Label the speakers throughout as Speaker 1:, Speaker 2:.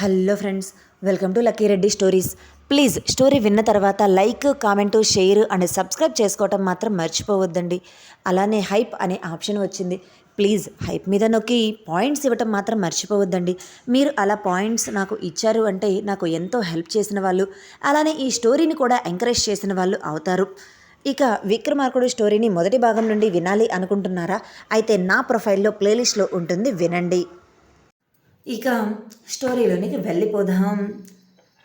Speaker 1: Hello friends welcome to lucky Reddy stories. Please story విన్న తర్వాత like comment share and subscribe చేసుకోవటం మాత్రం మర్చిపోవద్దండి. అలానే హైప్ అనే ఆప్షన్ వచ్చింది. ప్లీజ్ హైప్ మీద నొక్కి పాయింట్స్ ఇవ్వటం మాత్రం మర్చిపోవద్దండి. మీరు అలా పాయింట్స్ నాకు ఇచ్చారు అంటే నాకు ఎంతో హెల్ప్ చేసిన వాళ్ళు అలానే ఈ స్టోరీని కూడా ఎంకరేజ్ చేసిన వాళ్ళు అవుతారు. ఇక విక్రమార్కుడు స్టోరీని మొదటి భాగం నుండి వినాలి అనుకుంటున్నారా? అయితే నా ప్రొఫైల్లో ప్లేలిస్ట్లో ఉంటుంది వినండి. ఇక స్టోరీలోనికి వెళ్ళిపోదాం.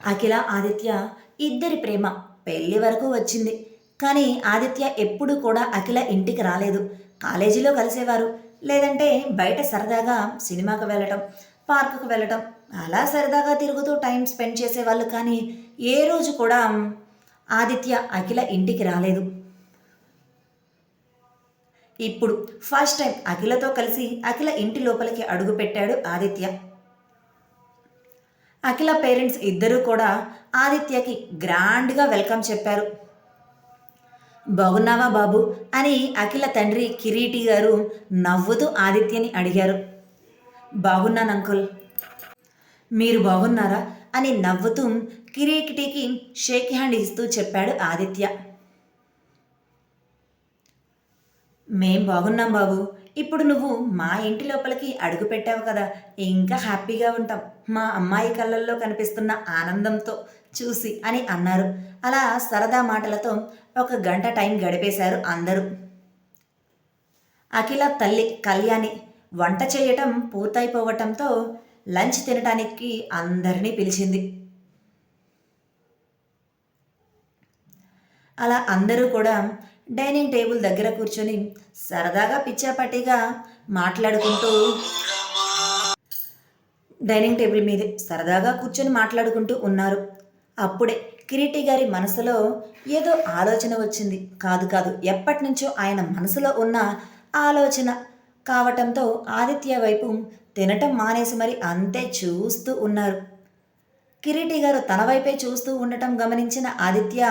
Speaker 1: అఖిల ఆదిత్య ఇద్దరి ప్రేమ పెళ్ళి వరకు వచ్చింది. కానీ ఆదిత్య ఎప్పుడు కూడా అఖిల ఇంటికి రాలేదు. కాలేజీలో కలిసేవారు. లేదంటే బయట సరదాగా సినిమాకు వెళ్ళటం పార్కుకు వెళ్ళటం అలా సరదాగా తిరుగుతూ టైం స్పెండ్ చేసేవాళ్ళు. కానీ ఏ రోజు కూడా ఆదిత్య అఖిల ఇంటికి రాలేదు. ఇప్పుడు ఫస్ట్ టైం అఖిలతో కలిసి అఖిల ఇంటి లోపలికి అడుగు పెట్టాడు ఆదిత్య. అఖిల పేరెంట్స్ ఇద్దరూ కూడా ఆదిత్యకి గ్రాండ్గా వెల్కమ్ చెప్పారు. బాగున్నావా బాబు? అని అఖిల తండ్రి కిరీటి గారు నవ్వుతూ ఆదిత్యని అడిగారు. బాగున్నాను అంకుల్. మీరు బాగున్నారా? అని నవ్వుతూ కిరీటికి షేక్ హ్యాండ్ ఇస్తూ చెప్పాడు ఆదిత్య. మేం బాగున్నాం బాబు. ఇప్పుడు నువ్వు మా ఇంటి లోపలికి అడుగు పెట్టావు కదా ఇంకా హ్యాపీగా ఉంటాం. మా అమ్మాయి కళ్ళల్లో కనిపిస్తున్న ఆనందంతో చూసి అని అన్నారు. అలా సరదా మాటలతో ఒక గంట టైం గడిపేశారు అందరూ. అఖిల తల్లి కళ్యాణి వంట చేయటం పూర్తయిపోవటంతో లంచ్ తినడానికి అందరినీ పిలిచింది. అలా అందరూ కూడా డైనింగ్ టేబుల్ దగ్గర కూర్చొని సరదాగా పిచ్చాపట్టిగా మాట్లాడుకుంటూ డైనింగ్ టేబుల్ మీదే సరదాగా కూర్చొని మాట్లాడుకుంటూ ఉన్నారు. అప్పుడే కిరీటి గారి మనసులో ఏదో ఆలోచన వచ్చింది. కాదు కాదు ఎప్పటి నుంచో ఆయన మనసులో ఉన్న ఆలోచన కావటంతో ఆదిత్య వైపు తినటం మానేసి మరి అంతే చూస్తూ ఉన్నారు. కిరీటి గారు తన వైపే చూస్తూ ఉండటం గమనించిన ఆదిత్య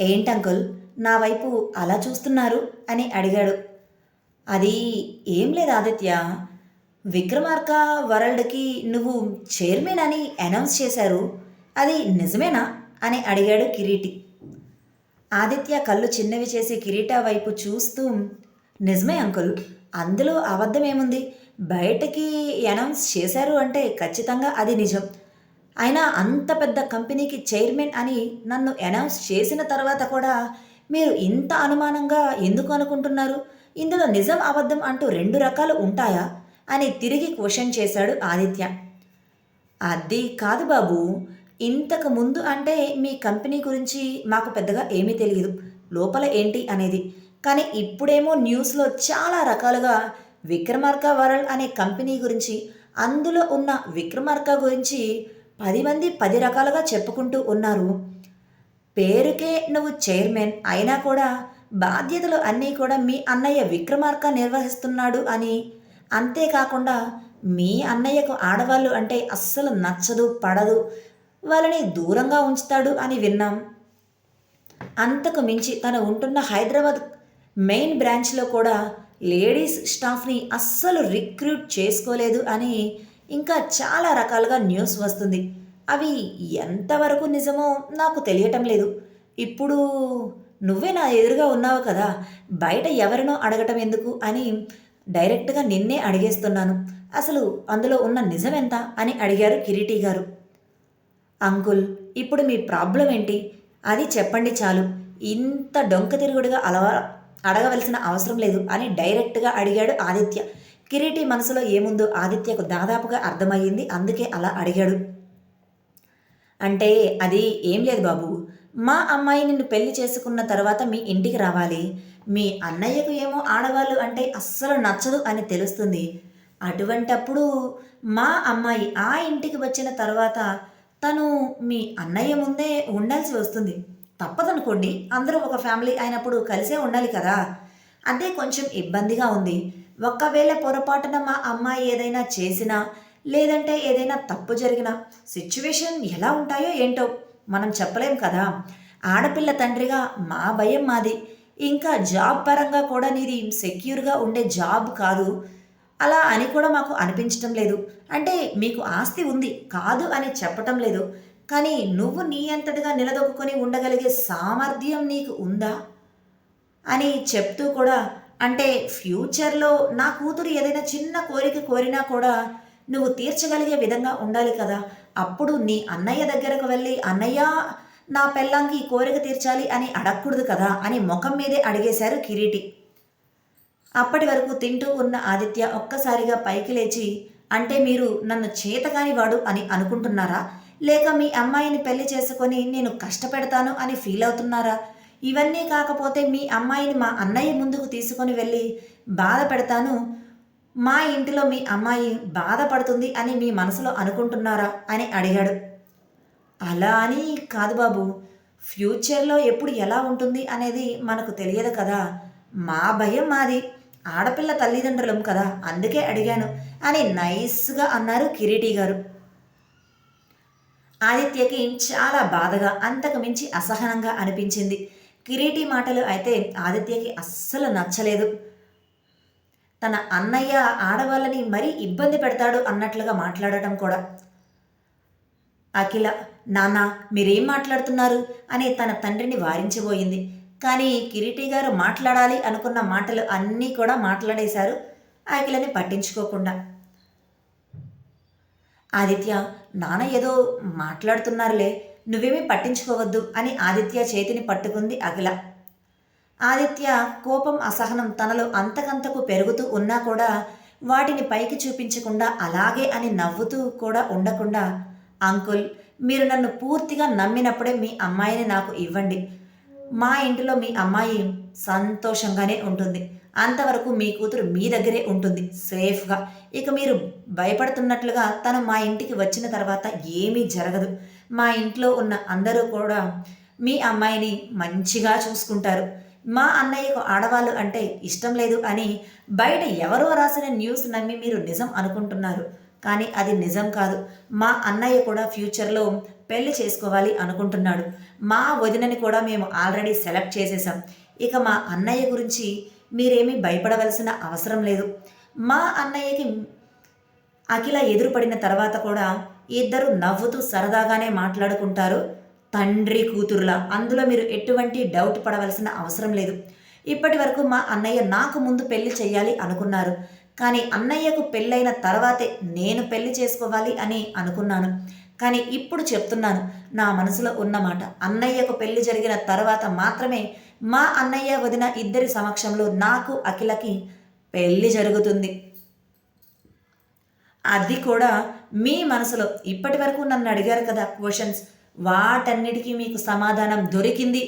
Speaker 1: ఏంటంకుల్ నా వైపు అలా చూస్తున్నారు? అని అడిగాడు. అది ఏం లేదు ఆదిత్య. విక్రమార్క వరల్డ్కి నువ్వు చైర్మన్ అని అనౌన్స్ చేశారు? అది నిజమేనా? అని అడిగాడు కిరీటి. ఆదిత్య కళ్ళు చిన్నవి చేసి కిరీటా వైపు చూస్తూ నిజమే అంకుల్ అందులో అబద్ధమేముంది? బయటకి అనౌన్స్ చేశారు అంటే ఖచ్చితంగా అది నిజం. అయినా అంత పెద్ద కంపెనీకి చైర్మన్ అని నన్ను అనౌన్స్ చేసిన తర్వాత కూడా మీరు ఇంత అనుమానంగా ఎందుకు అనుకుంటున్నారు? ఇందులో నిజం అబద్ధం అంటూ రెండు రకాలు ఉంటాయా? అని తిరిగి క్వశ్చన్ చేశాడు ఆదిత్య. అది కాదు బాబు ఇంతకు ముందు అంటే మీ కంపెనీ గురించి మాకు పెద్దగా ఏమీ తెలియదు లోపల ఏంటి అనేది. కానీ ఇప్పుడేమో న్యూస్లో చాలా రకాలుగా విక్రమార్క వరల్డ్ అనే కంపెనీ గురించి అందులో ఉన్న విక్రమార్క గురించి పది మంది పది రకాలుగా చెప్పుకుంటూ ఉన్నారు. పేరుకే నువ్వు చైర్మన్ అయినా కూడా బాధ్యతలు అన్నీ కూడా మీ అన్నయ్య విక్రమార్క నిర్వహిస్తున్నాడు అని అంతేకాకుండా మీ అన్నయ్యకు ఆడవాళ్ళు అంటే అస్సలు నచ్చదు పడదు. వాళ్ళని దూరంగా ఉంచుతాడు అని విన్నాం. అంతకు మించి తను ఉంటున్న హైదరాబాద్ మెయిన్ బ్రాంచ్లో కూడా లేడీస్ స్టాఫ్ని అస్సలు రిక్రూట్ చేసుకోలేదు అని ఇంకా చాలా రకాలుగా న్యూస్ వస్తుంది. అవి ఎంతవరకు నిజమో నాకు తెలియటం లేదు. ఇప్పుడు నువ్వే నా ఎదురుగా ఉన్నావు కదా బయట ఎవరినో అడగటం ఎందుకు అని డైరెక్ట్గా నిన్నే అడిగేస్తున్నాను. అసలు అందులో ఉన్న నిజం ఎంత అని అడిగారు కిరీటి గారు. అంకుల్ ఇప్పుడు మీ ప్రాబ్లం ఏంటి? అది చెప్పండి చాలు. ఇంత డొంక తిరుగుడుగా అలవా అడగవలసిన అవసరం లేదు అని డైరెక్ట్గా అడిగాడు ఆదిత్య. కిరీటి మనసులో ఏముందో ఆదిత్యకు దాదాపుగా అర్థమయ్యింది. అందుకే అలా అడిగాడు. అంటే అది ఏం లేదు బాబు. మా అమ్మాయి నిన్ను పెళ్ళి చేసుకున్న తర్వాత మీ ఇంటికి రావాలి. మీ అన్నయ్యకు ఏమో ఆడవాళ్ళు అంటే అస్సలు నచ్చదు అని తెలుస్తుంది. అటువంటప్పుడు మా అమ్మాయి ఆ ఇంటికి వచ్చిన తర్వాత తను మీ అన్నయ్య ముందే ఉండాల్సి వస్తుంది. తప్పదనుకోండి అందరూ ఒక ఫ్యామిలీ అయినప్పుడు కలిసే ఉండాలి కదా. అదే కొంచెం ఇబ్బందిగా ఉంది. ఒక్కవేళ పొరపాటున మా అమ్మాయి ఏదైనా చేసినా లేదంటే ఏదైనా తప్పు జరిగినా సిచ్యువేషన్ ఎలా ఉంటాయో ఏంటో మనం చెప్పలేం కదా. ఆడపిల్ల తండ్రిగా మా భయం మాది. ఇంకా జాబ్ పరంగా కూడా నీది సెక్యూర్గా ఉండే జాబ్ కాదు. అలా అని కూడా మాకు అనిపించటం లేదు. అంటే మీకు ఆస్తి ఉంది కాదు అని చెప్పటం లేదు. కానీ నువ్వు నీ అంతటిగా నిలదొక్కుని ఉండగలిగే సామర్థ్యం నీకు ఉందా? అని చెప్తూ కూడా అంటే ఫ్యూచర్లో నా కూతురు ఏదైనా చిన్న కోరిక కోరినా కూడా నువ్వు తీర్చగలిగే విధంగా ఉండాలి కదా. అప్పుడు నీ అన్నయ్య దగ్గరకు వెళ్ళి అన్నయ్య నా పెళ్ళాంకి ఈ కోరిక తీర్చాలి అని అడగకూడదు కదా అని ముఖం మీదే అడిగేశారు కిరీటి. అప్పటి వరకు తింటూ ఉన్న ఆదిత్య ఒక్కసారిగా పైకి లేచి అంటే మీరు నన్ను చేతగాని వాడు అని అనుకుంటున్నారా? లేక మీ అమ్మాయిని పెళ్ళి చేసుకొని నేను కష్టపెడతాను అని ఫీల్ అవుతున్నారా? ఇవన్నీ కాకపోతే మీ అమ్మాయిని మా అన్నయ్య ముందుకు తీసుకొని వెళ్ళి బాధ పెడతాను. మా ఇంటిలో మీ అమ్మాయి బాధపడుతుంది అని మీ మనసులో అనుకుంటున్నారా? అని అడిగాడు. అలా అని కాదు బాబు. ఫ్యూచర్లో ఎప్పుడు ఎలా ఉంటుంది అనేది మనకు తెలియదు కదా. మా భయం మాది. ఆడపిల్ల తల్లిదండ్రులం కదా. అందుకే అడిగాను అని నైస్గా అన్నారు కిరీటి గారు. ఆదిత్యకి చాలా బాధగా అంతకు మించి అసహనంగా అనిపించింది. కిరీటి మాటలు అయితే ఆదిత్యకి అస్సలు నచ్చలేదు. తన అన్నయ్య ఆడవాళ్ళని మరీ ఇబ్బంది పెడతాడు అన్నట్లుగా మాట్లాడటం కూడా. అఖిల నాన్న మీరేం మాట్లాడుతున్నారు? అని తన తండ్రిని వారించబోయింది. కానీ కిరీటి గారు మాట్లాడాలి అనుకున్న మాటలు అన్నీ కూడా మాట్లాడేశారు అఖిలని పట్టించుకోకుండా. ఆదిత్య నాన్న ఏదో మాట్లాడుతున్నారులే నువ్వేమీ పట్టించుకోవద్దు అని ఆదిత్య చేతిని పట్టుకుంది అఖిల. ఆదిత్య కోపం అసహనం తనలో అంతకంతకు పెరుగుతూ ఉన్నా కూడా వాటిని పైకి చూపించకుండా అలాగే అని నవ్వుతూ కూడా ఉండకుండా అంకుల్ మీరు నన్ను పూర్తిగా నమ్మినప్పుడే మీ అమ్మాయిని నాకు ఇవ్వండి. మా ఇంటిలో మీ అమ్మాయి సంతోషంగానే ఉంటుంది. అంతవరకు మీ కూతురు మీ దగ్గరే ఉంటుంది. సేఫ్గా. ఇక మీరు భయపడుతున్నట్లుగా తను మా ఇంటికి వచ్చిన తర్వాత ఏమీ జరగదు. మా ఇంట్లో ఉన్న అందరూ కూడా మీ అమ్మాయిని మంచిగా చూసుకుంటారు. మా అన్నయ్యకు ఆడవాళ్ళు అంటే ఇష్టం లేదు అని బయట ఎవరో రాసిన న్యూస్ నమ్మి మీరు నిజం అనుకుంటున్నారు. కానీ అది నిజం కాదు. మా అన్నయ్య కూడా ఫ్యూచర్లో పెళ్ళి చేసుకోవాలి అనుకుంటున్నాడు. మా వదినని కూడా మేము ఆల్రెడీ సెలెక్ట్ చేసేసాం ఇక మా అన్నయ్య గురించి మీరేమీ భయపడవలసిన అవసరం లేదు. మా అన్నయ్యకి అఖిల ఎదురుపడిన తర్వాత కూడా ఇద్దరు నవ్వుతూ సరదాగానే మాట్లాడుకుంటారు. తండ్రి కూతురులా అందులో మీరు ఎటువంటి డౌట్ పడవలసిన అవసరం లేదు. ఇప్పటి వరకు మా అన్నయ్య నాకు ముందు పెళ్ళి చేయాలి అనుకున్నారు. కానీ అన్నయ్యకు పెళ్ళైన తర్వాతే నేను పెళ్ళి చేసుకోవాలి అని అనుకున్నాను. కానీ ఇప్పుడు చెప్తున్నాను నా మనసులో ఉన్నమాట అన్నయ్యకు పెళ్ళి జరిగిన తర్వాత మాత్రమే మా అన్నయ్య వదిన ఇద్దరి సమక్షంలో నాకు అఖిలకి పెళ్ళి జరుగుతుంది. అది కూడా మీ మనసులో. ఇప్పటి వరకు నన్ను అడిగారు కదా క్వశ్చన్స్. వాటన్నిటికీ మీకు సమాధానం దొరికింది.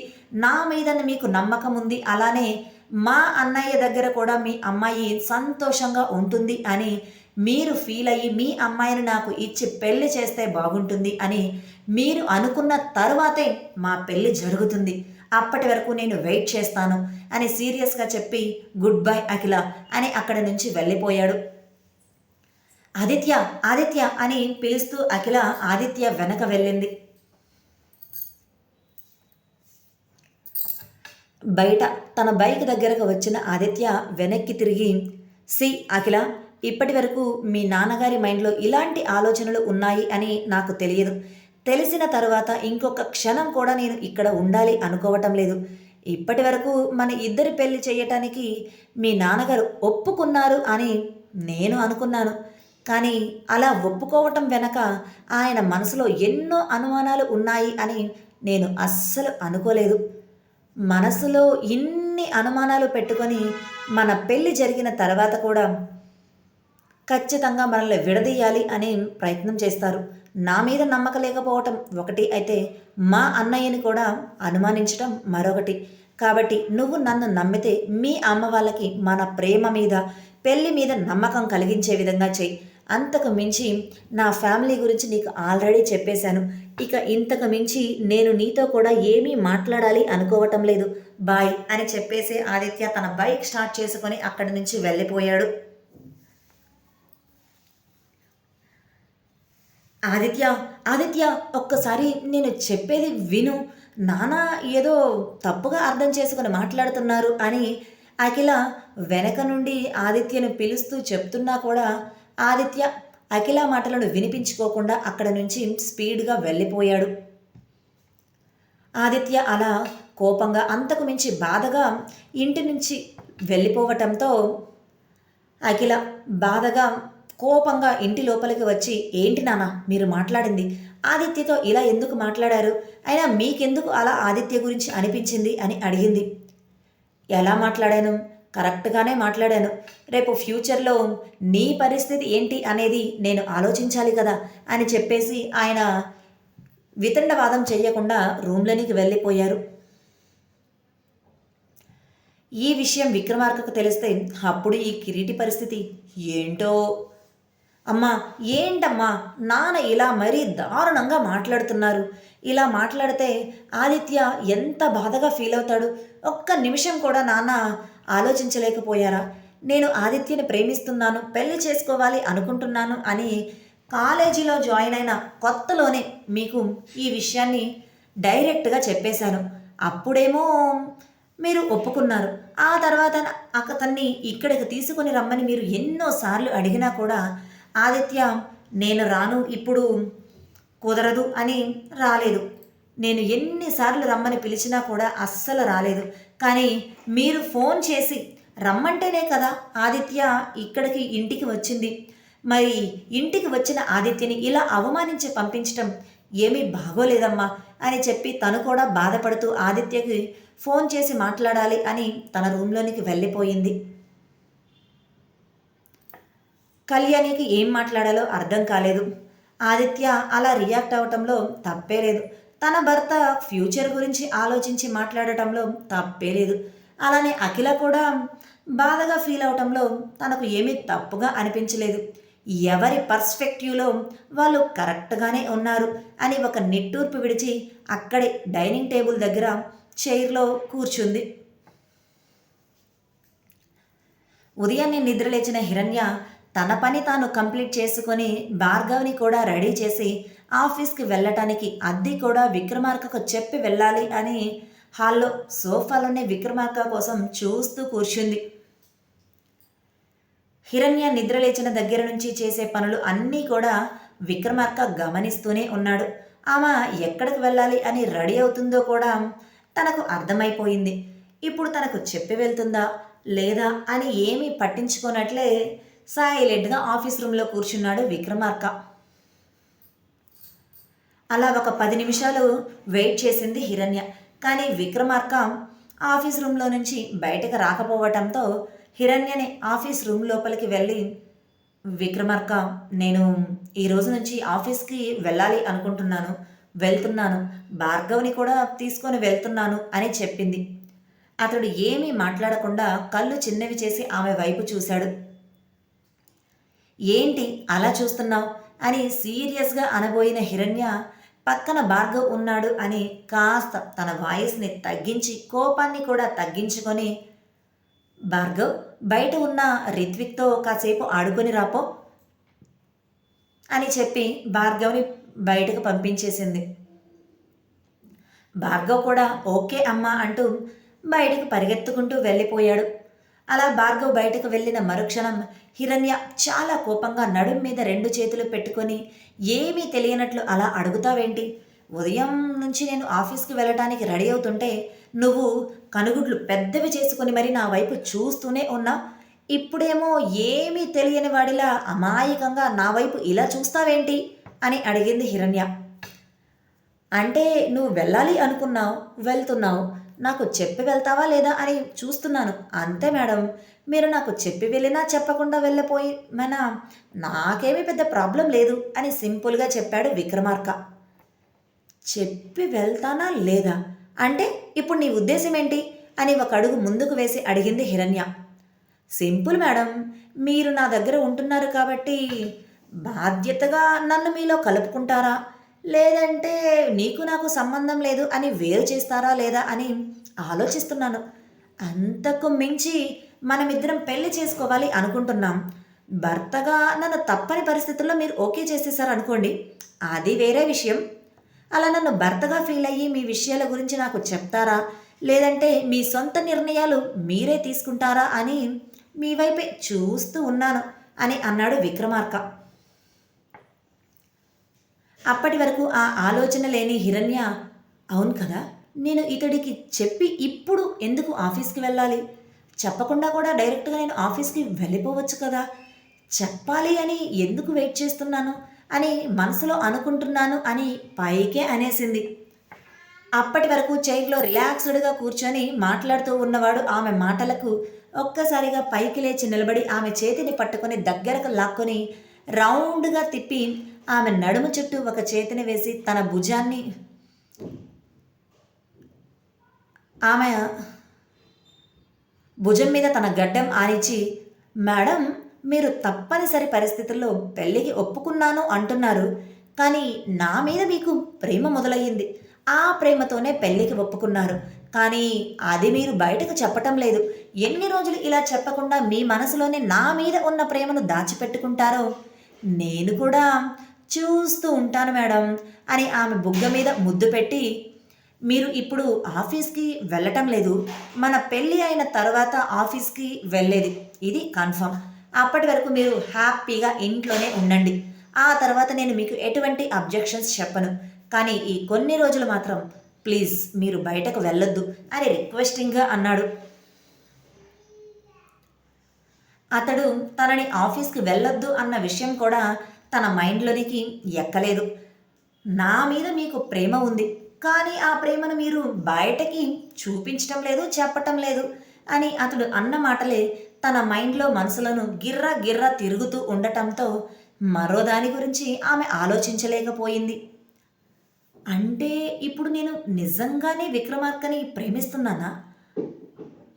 Speaker 1: నా మీద మీకు నమ్మకం ఉంది. అలానే మా అన్నయ్య దగ్గర కూడా మీ అమ్మాయి సంతోషంగా ఉంటుంది అని మీరు ఫీల్ అయ్యి మీ అమ్మాయిని నాకు ఇచ్చి పెళ్ళి చేస్తే బాగుంటుంది అని మీరు అనుకున్న తర్వాతే మా పెళ్ళి జరుగుతుంది. అప్పటి వరకు నేను వెయిట్ చేస్తాను అని సీరియస్గా చెప్పి గుడ్ బై అఖిల అని అక్కడి నుంచి వెళ్ళిపోయాడు. ఆదిత్య ఆదిత్య అని పిలుస్తూ అఖిల ఆదిత్య వెనక వెళ్ళింది. బయట తన బైక్ దగ్గరకు వచ్చిన ఆదిత్య వెనక్కి తిరిగి సి అఖిల ఇప్పటి వరకు మీ నాన్నగారి మైండ్లో ఇలాంటి ఆలోచనలు ఉన్నాయి అని నాకు తెలియదు. తెలిసిన తర్వాత ఇంకొక క్షణం కూడా నేను ఇక్కడ ఉండాలి అనుకోవటం లేదు. ఇప్పటి వరకు మన ఇద్దరి పెళ్ళి చేయటానికి మీ నాన్నగారు ఒప్పుకున్నారు అని నేను అనుకున్నాను. కానీ అలా ఒప్పుకోవటం వెనక ఆయన మనసులో ఎన్నో అనుమానాలు ఉన్నాయి అని నేను అస్సలు అనుకోలేదు. మనసులో ఇన్ని అనుమానాలు పెట్టుకొని మన పెళ్ళి జరిగిన తర్వాత కూడా ఖచ్చితంగా మనల్ని విడదీయాలి అని ప్రయత్నం చేస్తారు. నా మీద నమ్మకం లేకపోవటం ఒకటి అయితే మా అన్నయ్యని కూడా అనుమానించటం మరొకటి. కాబట్టి నువ్వు నన్ను నమ్మితే మీ అమ్మ వాళ్ళకి మన ప్రేమ మీద పెళ్ళి మీద నమ్మకం కలిగించే విధంగా చెయ్యి అంతకు మించి నా ఫ్యామిలీ గురించి నీకు ఆల్రెడీ చెప్పేశాను. ఇక ఇంతకు మించి నేను నీతో కూడా ఏమీ మాట్లాడాలి అనుకోవటం లేదు. బాయ్ అని చెప్పేసి ఆదిత్య తన బైక్ స్టార్ట్ చేసుకొని అక్కడి నుంచి వెళ్ళిపోయాడు. ఆదిత్య ఆదిత్య ఒక్కసారి నేను చెప్పేది విను. నానా ఏదో తప్పుగా అర్థం చేసుకుని మాట్లాడుతున్నారు అని అఖిల వెనక నుండి ఆదిత్యను పిలుస్తూ చెప్తున్నా కూడా ఆదిత్య అఖిల మాటలను వినిపించుకోకుండా అక్కడ నుంచి స్పీడ్గా వెళ్ళిపోయాడు. ఆదిత్య అలా కోపంగా అంతకు మించి బాధగా ఇంటి నుంచి వెళ్ళిపోవటంతో అఖిల బాధగా కోపంగా ఇంటి లోపలికి వచ్చి ఏంటి నాన్న మీరు మాట్లాడింది? ఆదిత్యతో ఇలా ఎందుకు మాట్లాడారు? అయినా మీకెందుకు అలా ఆదిత్య గురించి అనిపించింది? అని అడిగింది. ఎలా మాట్లాడాను? కరెక్ట్గానే మాట్లాడాను. రేపు ఫ్యూచర్లో నీ పరిస్థితి ఏంటి అనేది నేను ఆలోచించాలి కదా అని చెప్పేసి ఆయన వితండవాదం చేయకుండా రూమ్లోనికి వెళ్ళిపోయారు. ఈ విషయం విక్రమార్కకు తెలిస్తే అప్పుడు ఈ కిరీటి పరిస్థితి ఏంటో? అమ్మా ఏంటమ్మా? నాన్న ఇలా మరీ దారుణంగా మాట్లాడుతున్నారు. ఇలా మాట్లాడితే ఆదిత్య ఎంత బాధగా ఫీల్ అవుతాడు? ఒక్క నిమిషం కూడా నాన్న ఆలోచించలేకపోయారా? నేను ఆదిత్యని ప్రేమిస్తున్నాను పెళ్ళి చేసుకోవాలి అనుకుంటున్నాను అని కాలేజీలో జాయిన్ అయిన కొత్తలోనే మీకు ఈ విషయాన్ని డైరెక్ట్గా చెప్పేశాను. అప్పుడేమో మీరు ఒప్పుకున్నారు. ఆ తర్వాత అతన్ని ఇక్కడికి తీసుకొని రమ్మని మీరు ఎన్నోసార్లు అడిగినా కూడా ఆదిత్య నేను రాను ఇప్పుడు కుదరదు అని రాలేదు. నేను ఎన్నిసార్లు రమ్మని పిలిచినా కూడా అస్సలు రాలేదు. కానీ మీరు ఫోన్ చేసి రమ్మంటేనే కదా ఆదిత్య ఇక్కడికి ఇంటికి వచ్చింది. మరి ఇంటికి వచ్చిన ఆదిత్యని ఇలా అవమానించి పంపించటం ఏమీ బాగోలేదమ్మా అని చెప్పి తను కూడా బాధపడుతూ ఆదిత్యకి ఫోన్ చేసి మాట్లాడాలి అని తన రూమ్లోనికి వెళ్ళిపోయింది. కళ్యాణికి ఏం మాట్లాడాలో అర్థం కాలేదు. ఆదిత్య అలా రియాక్ట్ అవటంలో తప్పే లేదు. తన భర్త ఫ్యూచర్ గురించి ఆలోచించి మాట్లాడటంలో తప్పే లేదు. అలానే అఖిల కూడా బాధగా ఫీల్ అవటంలో తనకు ఏమీ తప్పుగా అనిపించలేదు. ఎవరి పర్స్పెక్టివ్లో వాళ్ళు కరెక్ట్గానే ఉన్నారు అని ఒక నిట్టూర్పు విడిచి అక్కడే డైనింగ్ టేబుల్ దగ్గర చైర్లో కూర్చుంది. ఉదయాన్నే నిద్రలేచిన హిరణ్య తన పని తాను కంప్లీట్ చేసుకొని భార్గవ్ని కూడా రెడీ చేసి ఆఫీస్కి వెళ్ళటానికి అద్దె కూడా విక్రమార్కకు చెప్పి వెళ్ళాలి అని హాల్లో సోఫాలోనే విక్రమార్క కోసం చూస్తూ కూర్చుంది. హిరణ్య నిద్రలేచిన దగ్గర నుంచి చేసే పనులు అన్నీ కూడా విక్రమార్క గమనిస్తూనే ఉన్నాడు. ఆమె ఎక్కడికి వెళ్ళాలి అని రెడీ అవుతుందో కూడా తనకు అర్థమైపోయింది. ఇప్పుడు తనకు చెప్పి వెళ్తుందా లేదా అని ఏమీ పట్టించుకోనట్లే సైలెంట్గా ఆఫీస్ రూమ్లో కూర్చున్నాడు విక్రమార్క. అలా ఒక పది నిమిషాలు వెయిట్ చేసింది హిరణ్య. కానీ విక్రమార్క ఆఫీస్ రూమ్లో నుంచి బయటకు రాకపోవటంతో హిరణ్యని ఆఫీస్ రూమ్ లోపలికి వెళ్ళి విక్రమార్క నేను ఈ రోజు నుంచి ఆఫీస్కి వెళ్ళాలి అనుకుంటున్నాను వెళ్తున్నాను భార్గవ్ని కూడా తీసుకొని వెళ్తున్నాను అని చెప్పింది. అతడు ఏమీ మాట్లాడకుండా కళ్ళు చిన్నవి చేసి ఆమె వైపు చూశాడు. ఏంటి అలా చూస్తున్నావు? అని సీరియస్గా అనబోయిన హిరణ్య పక్కన భార్గవ్ ఉన్నాడు అని కాస్త తన వాయిస్ని తగ్గించి కోపాన్ని కూడా తగ్గించుకొని భార్గవ్ బయట ఉన్న రిత్విక్తో కాసేపు ఆడుకొని రాపో అని చెప్పి భార్గవ్ని బయటకు పంపించేసింది. భార్గవ్ కూడా ఓకే అమ్మా అంటూ బయటకు పరిగెత్తుకుంటూ వెళ్ళిపోయాడు. అలా భార్గవ్ బయటకు వెళ్ళిన మరుక్షణం హిరణ్య చాలా కోపంగా నడుం మీద రెండు చేతులు పెట్టుకొని ఏమీ తెలియనట్లు అలా అడుగుతావేంటి? ఉదయం నుంచి నేను ఆఫీస్కి వెళ్ళటానికి రెడీ అవుతుంటే నువ్వు కనుగుడ్లు పెద్దవి చేసుకుని మరి నా వైపు చూస్తూనే ఉన్నా. ఇప్పుడేమో ఏమీ తెలియని వాడిలా అమాయకంగా నా వైపు ఇలా చూస్తావేంటి? అని అడిగింది హిరణ్య. అంటే నువ్వు వెళ్ళాలి అనుకున్నావు వెళ్తున్నావు. నాకు చెప్పి వెళ్తావా లేదా అని చూస్తున్నాను. అంతే మేడం. మీరు నాకు చెప్పి వెళ్ళినా చెప్పకుండా వెళ్ళిపోయి మన నాకేమీ పెద్ద ప్రాబ్లం లేదు అని సింపుల్గా చెప్పాడు విక్రమార్క. చెప్పి వెళ్తానా లేదా? అంటే ఇప్పుడు నీ ఉద్దేశం ఏంటి? అని ఒక అడుగు ముందుకు వేసి అడిగింది హిరణ్య. Simple madam. మీరు నా దగ్గర ఉంటున్నారు కాబట్టి బాధ్యతగా నన్ను మీలో కలుపుకుంటారా? లేదంటే నీకు నాకు సంబంధం లేదు అని వేరు చేస్తారా లేదా అని ఆలోచిస్తున్నాను. అంతకు మించి మనమిద్దరం పెళ్ళి చేసుకోవాలి అనుకుంటున్నాం. భర్తగా నన్ను తప్పని పరిస్థితుల్లో మీరు ఓకే చేసేసారు అనుకోండి. అది వేరే విషయం. అలా నన్ను భర్తగా ఫీల్ అయ్యి మీ విషయాల గురించి నాకు చెప్తారా? లేదంటే మీ సొంత నిర్ణయాలు మీరే తీసుకుంటారా అని మీ వైపే చూస్తూ ఉన్నాను అని అన్నాడు విక్రమార్క. అప్పటి వరకు ఆ ఆలోచన లేని హిరణ్య అవును కదా నేను ఇతడికి చెప్పి ఇప్పుడు ఎందుకు ఆఫీస్కి వెళ్ళాలి? చెప్పకుండా కూడా డైరెక్ట్గా నేను ఆఫీస్కి వెళ్ళిపోవచ్చు కదా. చెప్పాలి అని ఎందుకు వెయిట్ చేస్తున్నాను? అని మనసులో అనుకుంటున్నాను అని పైకే అనేసింది. అప్పటి వరకు చైర్లో రిలాక్స్డ్గా కూర్చొని మాట్లాడుతూ ఉన్నవాడు ఆమె మాటలకు ఒక్కసారిగా పైకి లేచి నిలబడి ఆమె చేతిని పట్టుకొని దగ్గరకు లాక్కొని రౌండ్గా తిప్పి ఆమె నడుము చుట్టూ ఒక చేతిని వేసి తన భుజాన్ని ఆమె భుజం మీద తన గడ్డం ఆనిచ్చి మేడం మీరు తప్పనిసరి పరిస్థితుల్లో పెళ్ళికి ఒప్పుకున్నాను అంటున్నారు కానీ నా మీద మీకు ప్రేమ మొదలయ్యింది. ఆ ప్రేమతోనే పెళ్ళికి ఒప్పుకున్నారు. కానీ అది మీరు బయటకు చెప్పటం లేదు. ఎన్ని రోజులు ఇలా చెప్పకుండా మీ మనసులోనే నా మీద ఉన్న ప్రేమను దాచిపెట్టుకుంటారో? నేను కూడా చూస్తూ ఉంటాను మేడం అని ఆమె బుగ్గ మీద ముద్దు పెట్టి మీరు ఇప్పుడు ఆఫీస్కి వెళ్ళటం లేదు మన పెళ్ళి అయిన తర్వాత ఆఫీస్కి వెళ్ళేది. ఇది కన్ఫర్మ్. అప్పటి వరకు మీరు హ్యాపీగా ఇంట్లోనే ఉండండి. ఆ తర్వాత నేను మీకు ఎటువంటి అబ్జెక్షన్స్ చెప్పను. కానీ ఈ కొన్ని రోజులు మాత్రం ప్లీజ్ మీరు బయటకు వెళ్ళొద్దు అని రిక్వెస్టింగ్గా అన్నాడు. అతడు తనని ఆఫీస్కి వెళ్ళొద్దు అన్న విషయం కూడా తన మైండ్లోనికి ఎక్కలేదు. నా మీద మీకు ప్రేమ ఉంది. కానీ ఆ ప్రేమను మీరు బయటకి చూపించటం లేదు చెప్పటం లేదు అని అతడు అన్న మాటలే తన మైండ్లో మనసులను గిర్ర గిర్ర తిరుగుతూ ఉండటంతో మరో దాని గురించి ఆమె ఆలోచించలేకపోయింది. అంటే ఇప్పుడు నేను నిజంగానే విక్రమార్కని ప్రేమిస్తున్నానా?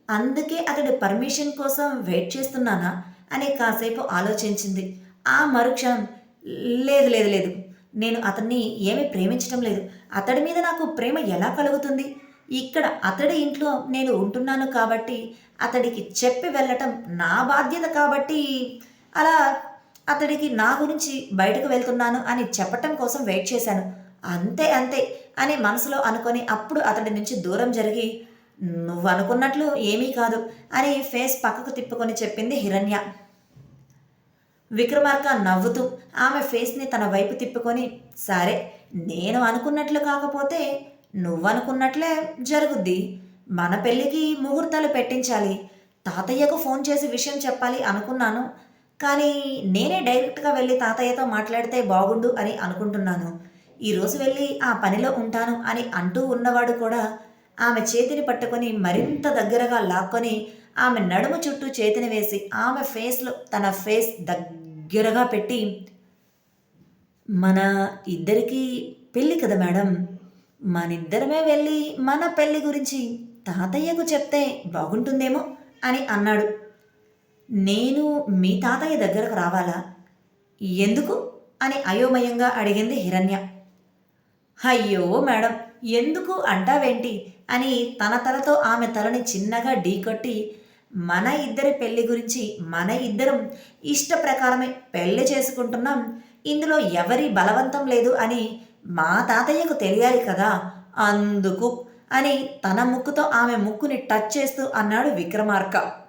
Speaker 1: అందుకే అతడి పర్మిషన్ కోసం వెయిట్ చేస్తున్నానా? అని కాసేపు ఆలోచించింది. ఆ మరుక్షణం లేదు లేదు లేదు. నేను అతన్ని ఏమీ ప్రేమించటం లేదు. అతడి మీద నాకు ప్రేమ ఎలా కలుగుతుంది? ఇక్కడ అతడి ఇంట్లో నేను ఉంటున్నాను కాబట్టి అతడికి చెప్పి వెళ్ళటం నా బాధ్యత కాబట్టి అలా అతడికి నా గురించి బయటకు వెళ్తున్నాను అని చెప్పటం కోసం వెయిట్ చేశాను. అంతే అంతే అని మనసులో అనుకొని అప్పుడు అతడి నుంచి దూరం జరిగి నువ్వు అనుకున్నట్లు ఏమీ కాదు అని ఫేస్ పక్కకు తిప్పుకొని చెప్పింది హిరణ్య. విక్రమార్క నవ్వుతూ ఆమె ఫేస్ని తన వైపు తిప్పుకొని సరే నేను అనుకున్నట్లు కాకపోతే నువ్వనుకున్నట్లే జరుగుద్ది. మన పెళ్ళికి ముహూర్తాలు పెట్టించాలి. తాతయ్యకు ఫోన్ చేసి విషయం చెప్పాలి అనుకున్నాను. కానీ నేనే డైరెక్ట్గా వెళ్ళి తాతయ్యతో మాట్లాడితే బాగుండు అని అనుకుంటున్నాను. ఈరోజు వెళ్ళి ఆ పనిలో ఉంటాను అని అంటూ ఉన్నవాడు కూడా ఆమె చేతిని పట్టుకొని మరింత దగ్గరగా లాక్కొని ఆమె నడుము చుట్టూ చేతిని వేసి ఆమె ఫేస్లో తన ఫేస్ దగ్గరగా పెట్టి మన ఇద్దరికి పెళ్ళి కదా మేడం? మనిద్దరమే వెళ్ళి మన పెళ్ళి గురించి తాతయ్యకు చెప్తే బాగుంటుందేమో అని అన్నాడు. నేను మీ తాతయ్య దగ్గరకు రావాలా? ఎందుకు? అని అయోమయంగా అడిగింది హిరణ్య. అయ్యో మేడం ఎందుకు అంటావేంటి? అని తన తలతో ఆమె తలని చిన్నగా ఢీకొట్టి మన ఇద్దరి పెళ్ళి గురించి మన ఇద్దరం ఇష్ట ప్రకారమే పెళ్ళి చేసుకుంటున్నాం. ఇందులో ఎవరి బలవంతం లేదు అని మా తాతయ్యకు తెలియాలి కదా. అందుకు అని తన ముక్కుతో ఆమె ముక్కుని టచ్ చేస్తూ అన్నాడు విక్రమార్క.